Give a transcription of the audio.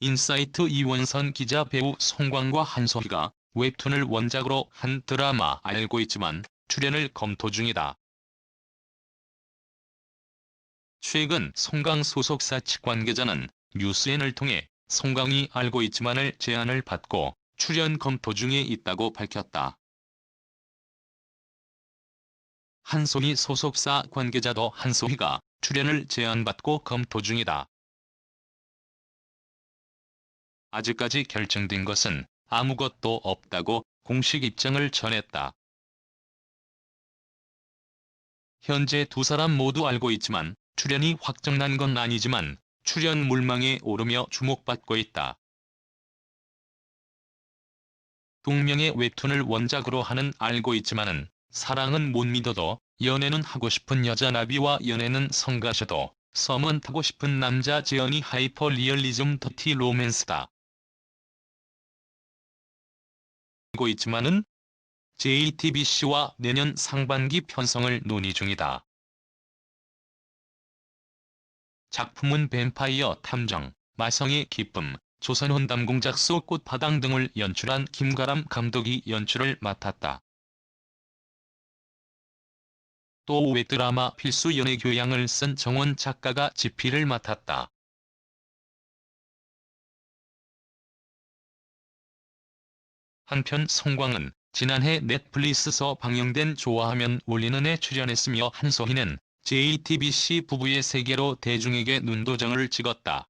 인사이트 이원선 기자 배우 송광과 한소희가 웹툰을 원작으로 한 드라마 알고 있지만 출연을 검토 중이다. 최근 송강 소속사 측 관계자는 뉴스엔을 통해 송강이 알고 있지만을 제안을 받고 출연 검토 중에 있다고 밝혔다. 한소희 소속사 관계자도 한소희가 출연을 제안받고 검토 중이다. 아직까지 결정된 것은 아무것도 없다고 공식 입장을 전했다. 현재 두 사람 모두 알고 있지만 출연이 확정난 건 아니지만 출연 물망에 오르며 주목받고 있다. 동명의 웹툰을 원작으로 하는 알고 있지만은 사랑은 못 믿어도 연애는 하고 싶은 여자 나비와 연애는 성가셔도 섬은 타고 싶은 남자 재현이 하이퍼 리얼리즘 더티 로맨스다. 알고 있지만은 JTBC와 내년 상반기 편성을 논의 중이다. 작품은 뱀파이어 탐정, 마성의 기쁨, 조선혼담 공작소 꽃바당 등을 연출한 김가람 감독이 연출을 맡았다. 또 웹드라마 필수 연애 교양을 쓴 정원 작가가 집필을 맡았다. 한편 송광은 지난해 넷플릭스에서 방영된 좋아하면 울리는에 출연했으며 한소희는 JTBC 부부의 세계로 대중에게 눈도장을 찍었다.